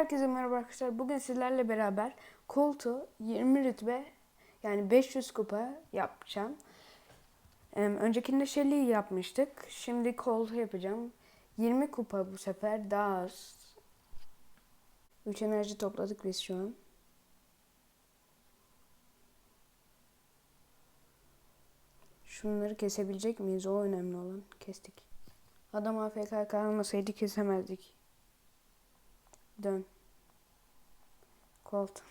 Herkese merhaba arkadaşlar. Bugün sizlerle beraber koltuğu 20 rütbe yani 500 kupa yapacağım. Ee, öncekinde Shelly'i yapmıştık. Şimdi koltuğu yapacağım. 20 kupa bu sefer daha az. 3 enerji topladık biz şu an. Şunları kesebilecek miyiz? O önemli olan. Kestik. Adam AFK kalmasaydı kesemezdik. Dön. Colt.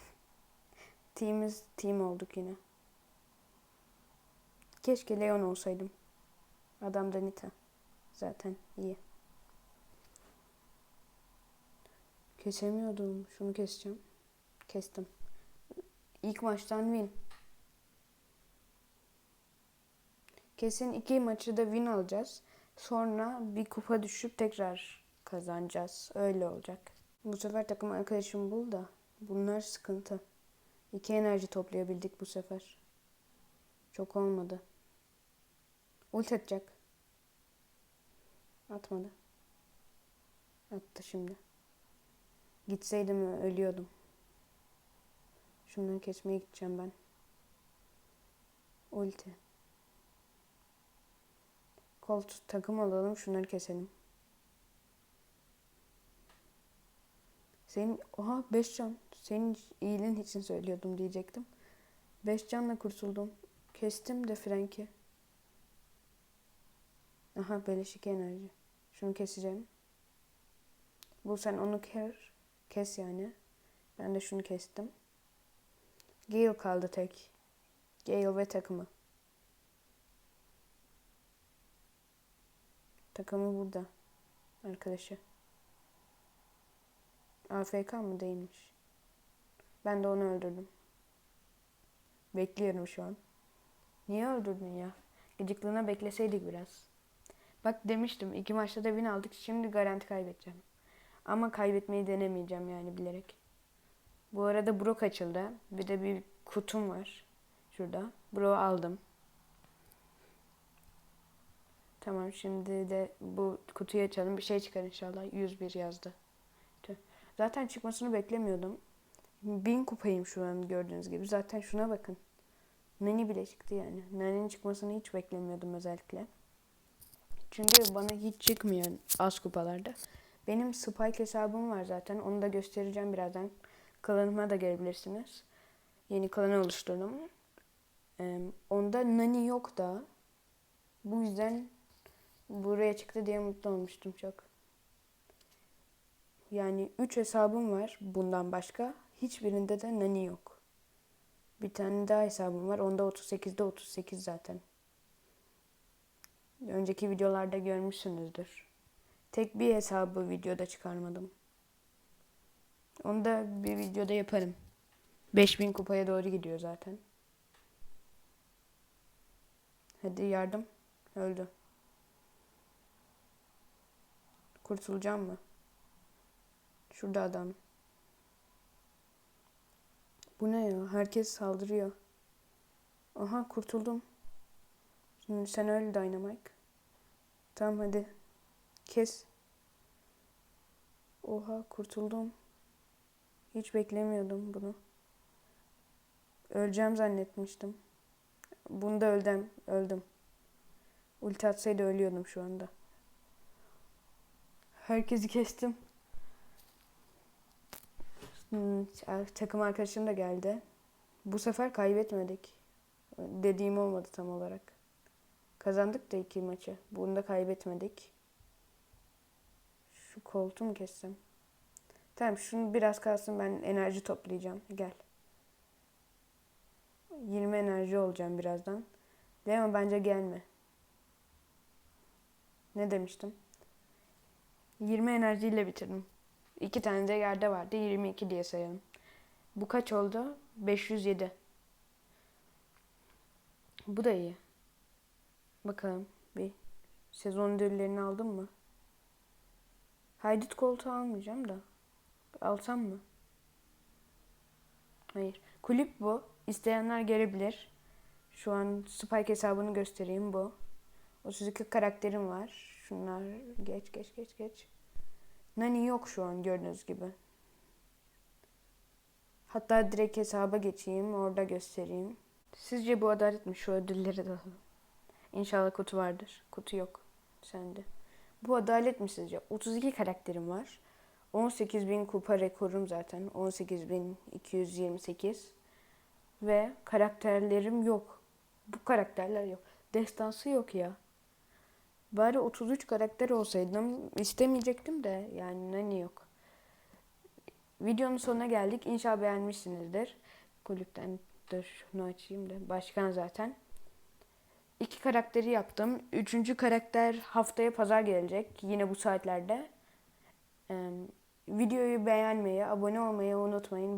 Team'iz team olduk yine. Keşke Leon olsaydım. Adam da Nita. Zaten iyi. Kesemiyordum. Şunu keseceğim. Kestim. İlk maçtan win. Kesin iki maçı da win alacağız. Sonra bir kupa düşüp tekrar kazanacağız. Öyle olacak. Bu sefer takım arkadaşım bul da bunlar sıkıntı. İki enerji toplayabildik bu sefer. Çok olmadı. Ult atacak. Atmadı. Attı şimdi. Gitseydim ölüyordum. Şunları kesmeye gideceğim ben. Ulti. Colt takım alalım şunları keselim. Senin oha 5 can. Senin iyiliğin için söylüyordum diyecektim. 5 canla kurtuldum. Kestim de Frank'i. Aha beleşik enerji. Şunu keseceğim. Bu sen onu kes. Kes yani. Ben de şunu kestim. Gale kaldı tek. Gale ve takımı. Takımı burada. Arkadaşı. AFK mı değilmiş. Ben de onu öldürdüm. Bekliyorum şu an. Niye öldürdün ya? Gıcıklığına bekleseydik biraz. Bak demiştim iki maçta da win aldık. Şimdi garanti kaybedeceğim. Ama kaybetmeyi denemeyeceğim yani bilerek. Bu arada Brock açıldı. Bir de bir kutum var. Şurada. Brock'u aldım. Tamam şimdi de bu kutuyu açalım. Bir şey çıkar inşallah. 101 yazdı. Zaten çıkmasını beklemiyordum. Bin kupayım şu an gördüğünüz gibi. Zaten şuna bakın. Nani bile çıktı yani. Nani'nin çıkmasını hiç beklemiyordum özellikle. Çünkü bana hiç çıkmıyor az kupalarda. Benim Spike hesabım var zaten. Onu da göstereceğim birazdan. Klanıma da gelebilirsiniz. Yeni klanı oluşturdum. Onda Nani yok da. Bu yüzden buraya çıktı diye mutlu olmuştum çok. Yani 3 hesabım var bundan başka. Hiçbirinde de Nani yok. Bir tane daha hesabım var. Onda 38'de 38 zaten. Önceki videolarda görmüşsünüzdür. Tek bir hesabı videoda çıkarmadım. Onu da bir videoda yaparım. 5000 kupaya doğru gidiyor zaten. Hadi yardım. Öldü. Kurtulacağım mı? Şurada adam. Bu ne ya? Herkes saldırıyor. Aha kurtuldum. Şimdi sen öl Dynamite. Tamam hadi. Kes. Oha kurtuldum. Hiç beklemiyordum bunu. Öleceğim zannetmiştim. Bunda öldüm. Öldüm. Ulti atsaydı ölüyordum şu anda. Herkesi kestim. Takım arkadaşım da geldi. Bu sefer kaybetmedik. Dediğim olmadı tam olarak. Kazandık da iki maçı. Bunu da kaybetmedik. Şu koltuğu mu kessem? Tamam şunu biraz kalsın ben enerji toplayacağım. Gel. 20 enerji olacağım birazdan. Leon bence gelme. Ne demiştim? 20 enerjiyle bitirdim. İki tane de yerde vardı. 22 diye sayalım. Bu kaç oldu? 507. Bu da iyi. Bakalım bir sezon ödüllerini aldım mı? Haydut koltuğu almayacağım da. Alsam mı? Hayır. Kulüp bu. İsteyenler gelebilir. Şu an Spike hesabını göstereyim bu. 32 karakterim var. Şunlar geç geç geç geç. Nani yok şu an gördüğünüz gibi. Hatta direkt hesaba geçeyim, orada göstereyim. Sizce bu adalet mi? Şu ödülleri alalım. İnşallah kutu vardır. Kutu yok. Sende. Bu adalet mi sizce? 32 karakterim var. 18.000 kupa rekorum zaten. 18.228. Ve karakterlerim yok. Bu karakterler yok. Destansı yok ya. Bari 33 karakter olsaydım istemeyecektim de yani hani yok. Videonun sonuna geldik. İnşallah beğenmişsinizdir. Kulüpten dur şunu açayım da. Başkan zaten. İki karakteri yaptım. Üçüncü karakter haftaya pazar gelecek. Yine bu saatlerde. Ee, videoyu beğenmeyi, abone olmayı unutmayın.